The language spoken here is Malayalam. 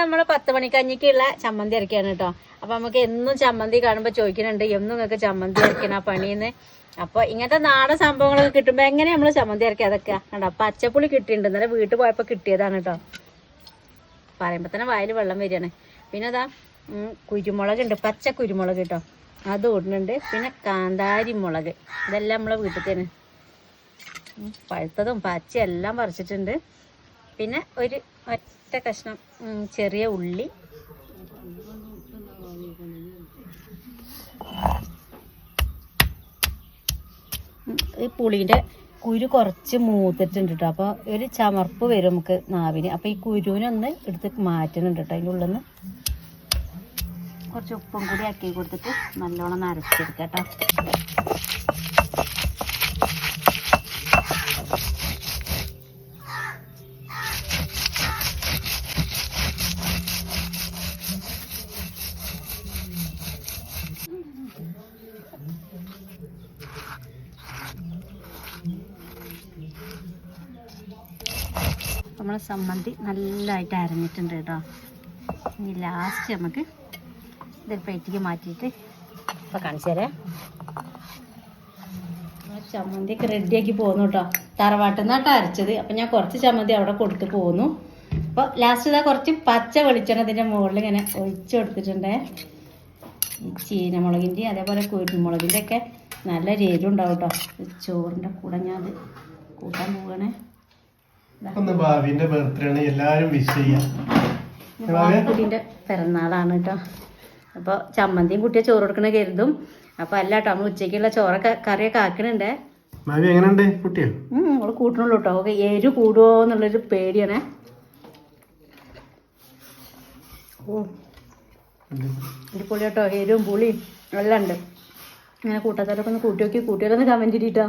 നമ്മൾ പത്ത് മണിക്കഞ്ഞിക്കുള്ള ചമ്മന്തി അരക്കാണ് കേട്ടോ. അപ്പൊ നമുക്ക് എന്നും ചമ്മന്തി കാണുമ്പോ ചോദിക്കുന്നുണ്ട് എന്നും നിങ്ങൾക്ക് ചമ്മന്തി അരക്കണ പണിന്ന് അപ്പൊ ഇങ്ങനത്തെ നാടൻ സംഭവങ്ങളൊക്കെ കിട്ടുമ്പോ എങ്ങനെ നമ്മൾ ചമ്മന്തി അരക്കുക അതൊക്കെ കണ്ടോ? പച്ചപ്പുളി കിട്ടിയിട്ടുണ്ട്. നല്ല വീട്ടിൽ പോയപ്പോ കിട്ടിയതാണ് കേട്ടോ. പറയുമ്പോ തന്നെ വായിൽ വെള്ളം വരികയാണ്. പിന്നെ അതാ കുരുമുളക് ഉണ്ട് പച്ച കുരുമുളക് കേട്ടോ. അത് ഇടുന്നുണ്ട്. പിന്നെ കാന്താരി മുളക്. ഇതെല്ലാം നമ്മളെ വീട്ടിൽ തന്നെ. പഴുത്തതും പച്ച എല്ലാം പറിച്ചിട്ടുണ്ട്. പിന്നെ ഒരു ഒറ്റ കഷ്ണം ചെറിയ ഉള്ളി. ഈ പുളീന്റെ കുരു കുറച്ച് മൂത്തിട്ടുണ്ട് കേട്ടോ അപ്പോൾ ഒരു ചമർപ്പ് വരും നമുക്ക് നാവിന്. അപ്പോൾ ഈ കുരുവിനൊന്ന് എടുത്ത് മാറ്റുന്നുണ്ട് കേട്ടോ അതിന്റെ ഉള്ളിൽ കുറച്ച് ഉപ്പും കൂടി ആക്കി കൊടുത്തിട്ട് നല്ലോണം നരച്ചെടുക്കാം കേട്ടോ നമ്മളെ സമ്മന്തി നല്ലതായിട്ട് അരഞ്ഞിട്ടുണ്ട് കേട്ടോ. ഇനി ലാസ്റ്റ് നമുക്ക് ഇതൊരു പ്ലേറ്റിക്ക് മാറ്റിയിട്ട് ഇപ്പം കാണിച്ചു തരാം. ചമ്മന്തിയൊക്കെ റെഡിയാക്കി പോകുന്നു കേട്ടോ. തറവാട്ടിൽ നിന്നാട്ടോ അരച്ചത്. അപ്പം ഞാൻ കുറച്ച് ചമ്മന്തി അവിടെ കൊടുത്ത് പോന്നു അപ്പോൾ ലാസ്റ്റ് ഇതാ കുറച്ച് പച്ച വെളിച്ചെണ്ണ ഇതിന്റെ മുകളിൽ ഇങ്ങനെ ഒഴിച്ചു കൊടുത്തിട്ടുണ്ടേ. ഈ ചീനമുളകിന്റെയും അതേപോലെ കുരുമുളകിന്റെ ഒക്കെ നല്ല ഉണ്ടാവും കേട്ടോ. ചോറിന്റെ കൂടെ ഞാൻ അത് കൂട്ടാൻ പോവുകയാണേ. ഒന്ന് ഭാവിന്റെ ബർത്ത്ഡേ ആണ് എല്ലാരും വിഷ് ചെയ്യാം. പിറന്നാളാണ് കേട്ടോ അപ്പോൾ ചമ്മന്തിയും കുട്ടിയെ ചോറ് കൊടുക്കണ കരുതും. അപ്പൊ അല്ല കേട്ടോ നമ്മൾ ഉച്ചയ്ക്കുള്ള ചോറൊക്കെ കറിയൊക്കെ ആക്കണുണ്ടേ? ഭാവി എങ്ങനെയുണ്ട് കുട്ടിയോ? അവൾ കൂട്ടണുള്ളൂ കേട്ടോ ഓക്കെ എരു കൂടുമോ എന്നുള്ളൊരു പേടിയാണേ. ഓ. അടിപൊളി കേട്ടോ എരിവും പുളിയും എല്ലാം ഉണ്ട്. അങ്ങനെ കൂട്ടാത്തവരൊക്കെ ഒന്ന് കൂട്ടി നോക്കി കൂട്ടിയാലൊന്ന് കമന്റ് ഇട്ടോ